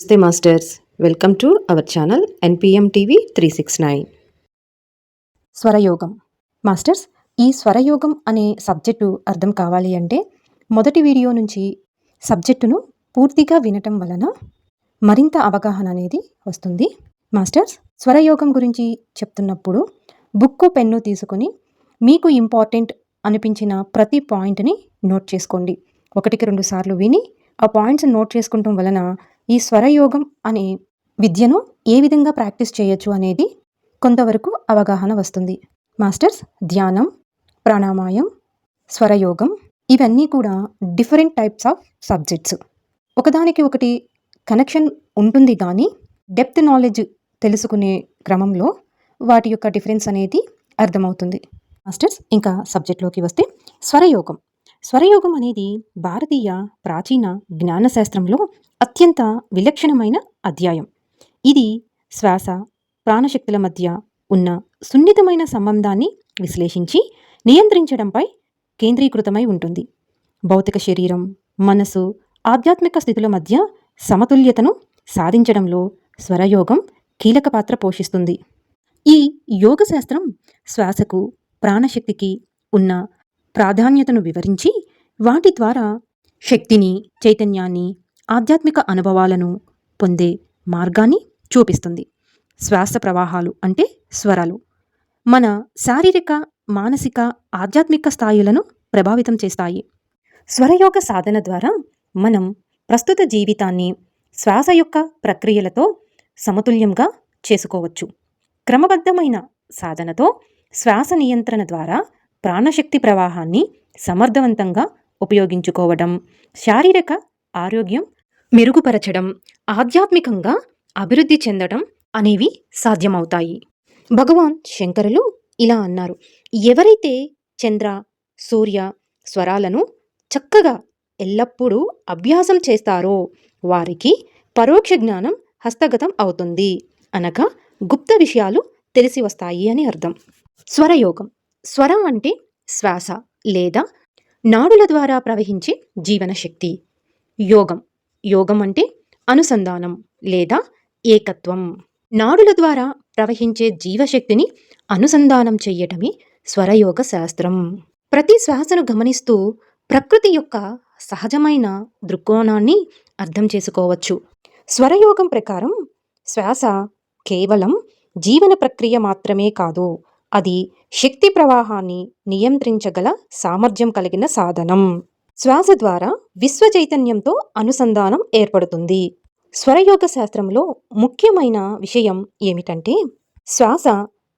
నమస్తే masters. Welcome to our channel NPM TV three six nine. స్వరయోగం. Masters ఈ స్వరయోగం అనే సబ్జెక్టు అర్థం కావాలి అంటే మొదటి వీడియో నుంచి సబ్జెక్టును పూర్తిగా వినటం వలన మరింత అవగాహన అనేది వస్తుంది. మాస్టర్స్ స్వరయోగం గురించి చెప్తున్నప్పుడు బుక్కు పెన్ను తీసుకొని మీకు ఇంపార్టెంట్ అనిపించిన ప్రతి పాయింట్ని నోట్ చేసుకోండి. ఒకటికి రెండు సార్లు విని ఆ పాయింట్స్ నోట్ చేసుకుంటాం వలన ఈ స్వరయోగం అనే విద్యను ఏ విధంగా ప్రాక్టీస్ చేయొచ్చు అనేది కొంతవరకు అవగాహన వస్తుంది. మాస్టర్స్ ధ్యానం ప్రాణామాయం స్వరయోగం ఇవన్నీ కూడా డిఫరెంట్ టైప్స్ ఆఫ్ సబ్జెక్ట్స్. ఒకదానికి ఒకటి కనెక్షన్ ఉంటుంది కానీ డెప్త్ నాలెడ్జ్ తెలుసుకునే క్రమంలో వాటి యొక్క డిఫరెన్స్ అనేది అర్థమవుతుంది. మాస్టర్స్ ఇంకా సబ్జెక్ట్లోకి వస్తే స్వరయోగం. స్వరయోగం అనేది భారతీయ ప్రాచీన జ్ఞానశాస్త్రంలో అత్యంత విలక్షణమైన అధ్యాయం. ఇది శ్వాస ప్రాణశక్తుల మధ్య ఉన్న సున్నితమైన సంబంధాన్ని విశ్లేషించి నియంత్రించడంపై కేంద్రీకృతమై ఉంటుంది. భౌతిక శరీరం మనసు ఆధ్యాత్మిక స్థితుల మధ్య సమతుల్యతను సాధించడంలో స్వరయోగం కీలక పాత్ర పోషిస్తుంది. ఈ యోగశాస్త్రం శ్వాసకు ప్రాణశక్తికి ఉన్న ప్రాధాన్యతను వివరించి వాటి ద్వారా శక్తిని చైతన్యాన్ని ఆధ్యాత్మిక అనుభవాలను పొందే మార్గాన్ని చూపిస్తుంది. శ్వాస ప్రవాహాలు అంటే స్వరాలు. మన శారీరక మానసిక ఆధ్యాత్మిక స్థాయిలను ప్రభావితం చేస్తాయి. స్వరయోగ సాధన ద్వారా మనం ప్రస్తుత జీవితాన్ని శ్వాస యొక్క ప్రక్రియలతో సమతుల్యంగా చేసుకోవచ్చు. క్రమబద్ధమైన సాధనతో శ్వాస నియంత్రణ ద్వారా ప్రాణశక్తి ప్రవాహాన్ని సమర్థవంతంగా ఉపయోగించుకోవడం శారీరక ఆరోగ్యం మెరుగుపరచడం ఆధ్యాత్మికంగా అభివృద్ధి చెందడం అనేవి సాధ్యమవుతాయి. భగవాన్ శంకరులు ఇలా అన్నారు ఎవరైతే చంద్ర సూర్య స్వరాలను చక్కగా ఎల్లప్పుడూ అభ్యాసం చేస్తారో వారికి పరోక్ష జ్ఞానం హస్తగతం అవుతుంది. అనగా గుప్త విషయాలు తెలిసి వస్తాయి అని అర్థం. స్వరయోగం. స్వరం అంటే శ్వాస లేదా నాడుల ద్వారా ప్రవహించే జీవన శక్తి యోగం. యోగం అంటే అనుసంధానం లేదా ఏకత్వం. నాడుల ద్వారా ప్రవహించే జీవశక్తిని అనుసంధానం చెయ్యటమే స్వరయోగ శాస్త్రం. ప్రతి శ్వాసను గమనిస్తూ ప్రకృతి యొక్క సహజమైన దృక్కోణాన్ని అర్థం చేసుకోవచ్చు. స్వరయోగం ప్రకారం శ్వాస కేవలం జీవన ప్రక్రియ మాత్రమే కాదు అది శక్తి ప్రవాహాన్ని నియంత్రించగల సామర్థ్యం కలిగిన సాధనం. శ్వాస ద్వారా విశ్వ చైతన్యంతో అనుసంధానం ఏర్పడుతుంది. స్వరయోగ శాస్త్రంలో ముఖ్యమైన విషయం ఏమిటంటే శ్వాస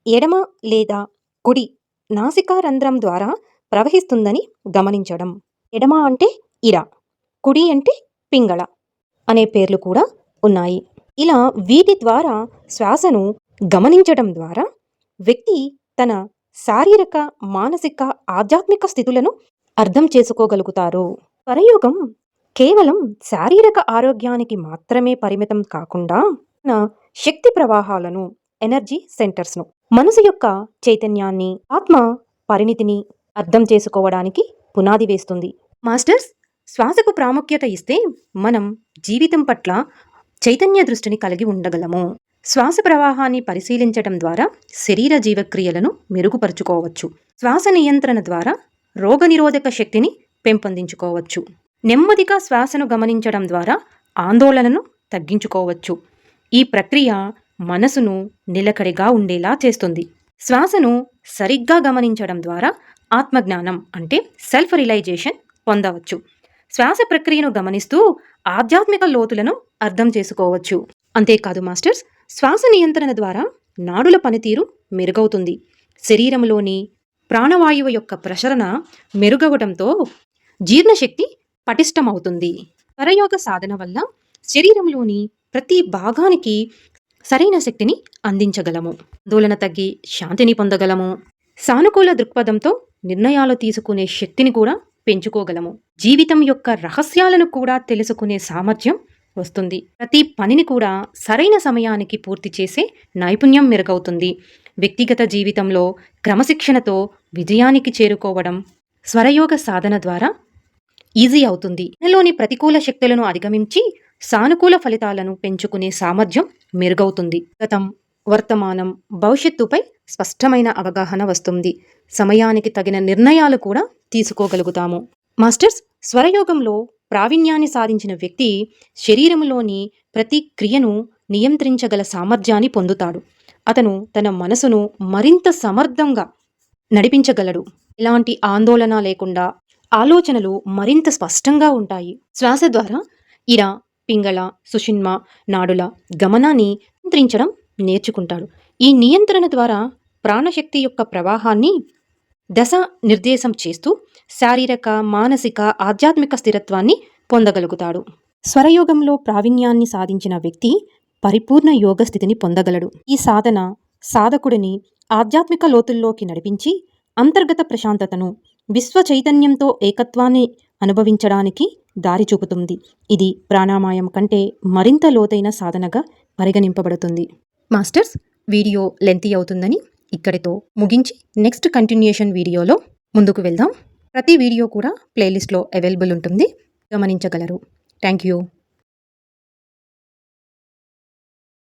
ఎడమ లేదా కుడి నాసికా రంధ్రం ద్వారా ప్రవహిస్తుందని గమనించడం. ఎడమ అంటే ఇర కుడి అంటే పింగళ అనే పేర్లు కూడా ఉన్నాయి. ఇలా వీటి ద్వారా శ్వాసను గమనించడం ద్వారా వ్యక్తి తన శారీరక మానసిక ఆధ్యాత్మిక స్థితులను అర్థం చేసుకోగలుగుతారు. పరయోగం కేవలం శారీరక ఆరోగ్యానికి మాత్రమే పరిమితం కాకుండా నా శక్తి ప్రవాహాలను ఎనర్జీ సెంటర్స్ను మనసు యొక్క చైతన్యాన్ని ఆత్మ పరిణితిని అర్థం చేసుకోవడానికి పునాది వేస్తుంది. మాస్టర్స్ శ్వాసకు ప్రాముఖ్యత ఇస్తే మనం జీవితం పట్ల చైతన్య దృష్టిని కలిగి ఉండగలము. శ్వాస ప్రవాహాన్ని పరిశీలించడం ద్వారా శరీర జీవక్రియలను మెరుగుపరుచుకోవచ్చు. శ్వాస నియంత్రణ ద్వారా రోగనిరోధక శక్తిని పెంపొందించుకోవచ్చు. నెమ్మదిగా శ్వాసను గమనించడం ద్వారా ఆందోళనను తగ్గించుకోవచ్చు. ఈ ప్రక్రియ మనసును నిలకడిగా ఉండేలా చేస్తుంది. శ్వాసను సరిగ్గా గమనించడం ద్వారా ఆత్మజ్ఞానం అంటే సెల్ఫ్ రియలైజేషన్ పొందవచ్చు. శ్వాస ప్రక్రియను గమనిస్తూ ఆధ్యాత్మిక లోతులను అర్థం చేసుకోవచ్చు. అంతేకాదు మాస్టర్స్ శ్వాస నియంత్రణ ద్వారా నాడుల పనితీరు మెరుగవుతుంది. శరీరంలోని ప్రాణవాయువు యొక్క ప్రసరణ మెరుగవడంతో జీర్ణశక్తి పటిష్టమవుతుంది. పరయోగ సాధన వల్ల శరీరంలోని ప్రతి భాగానికి సరైన శక్తిని అందించగలము. ఆందోళన తగ్గి శాంతిని పొందగలము. సానుకూల దృక్పథంతో నిర్ణయాలు తీసుకునే శక్తిని కూడా పెంచుకోగలము. జీవితం యొక్క రహస్యాలను కూడా తెలుసుకునే సామర్థ్యం వస్తుంది. ప్రతి పనిని కూడా సరైన సమయానికి పూర్తి చేసే నైపుణ్యం మెరుగవుతుంది. వ్యక్తిగత జీవితంలో క్రమశిక్షణతో విజయానికి చేరుకోవడం స్వరయోగ సాధన ద్వారా ఈజీ అవుతుంది. మనలోని ప్రతికూల శక్తులను అధిగమించి సానుకూల ఫలితాలను పెంచుకునే సామర్థ్యం మెరుగవుతుంది. గతం వర్తమానం భవిష్యత్తుపై స్పష్టమైన అవగాహన వస్తుంది. సమయానికి తగిన నిర్ణయాలు కూడా తీసుకోగలుగుతాము. మాస్టర్స్ స్వరయోగంలో ప్రావీణ్యాన్ని సాధించిన వ్యక్తి శరీరంలోని ప్రతి క్రియను నియంత్రించగల సామర్థ్యాన్ని పొందుతాడు. అతను తన మనసును మరింత సమర్థంగా నడిపించగలడు. ఎలాంటి ఆందోళన లేకుండా ఆలోచనలు మరింత స్పష్టంగా ఉంటాయి. శ్వాస ద్వారా ఇర పింగళ సుషిన్మ నాడుల గమనాన్ని నియంత్రించడం నేర్చుకుంటాడు. ఈ నియంత్రణ ద్వారా ప్రాణశక్తి యొక్క ప్రవాహాన్ని దశ నిర్దేశం చేస్తూ శారీరక మానసిక ఆధ్యాత్మిక స్థిరత్వాన్ని పొందగలుగుతాడు. స్వరయోగంలో ప్రావీణ్యాన్ని సాధించిన వ్యక్తి పరిపూర్ణ యోగ స్థితిని పొందగలడు. ఈ సాధన సాధకుడిని ఆధ్యాత్మిక లోతుల్లోకి నడిపించి అంతర్గత ప్రశాంతతను విశ్వ చైతన్యంతో ఏకత్వాన్ని అనుభవించడానికి దారి చూపుతుంది. ఇది ప్రాణామాయం కంటే మరింత లోతైన సాధనగా పరిగణింపబడుతుంది. మాస్టర్స్ వీడియో లెంతీ అవుతుందని ఇక్కడితో ముగించి నెక్స్ట్ కంటిన్యూషన్ వీడియోలో ముందుకు వెళ్దాం. ప్రతి వీడియో కూడా ప్లేలిస్ట్లో అవైలబుల్ ఉంటుంది. గమనించగలరు. Thank you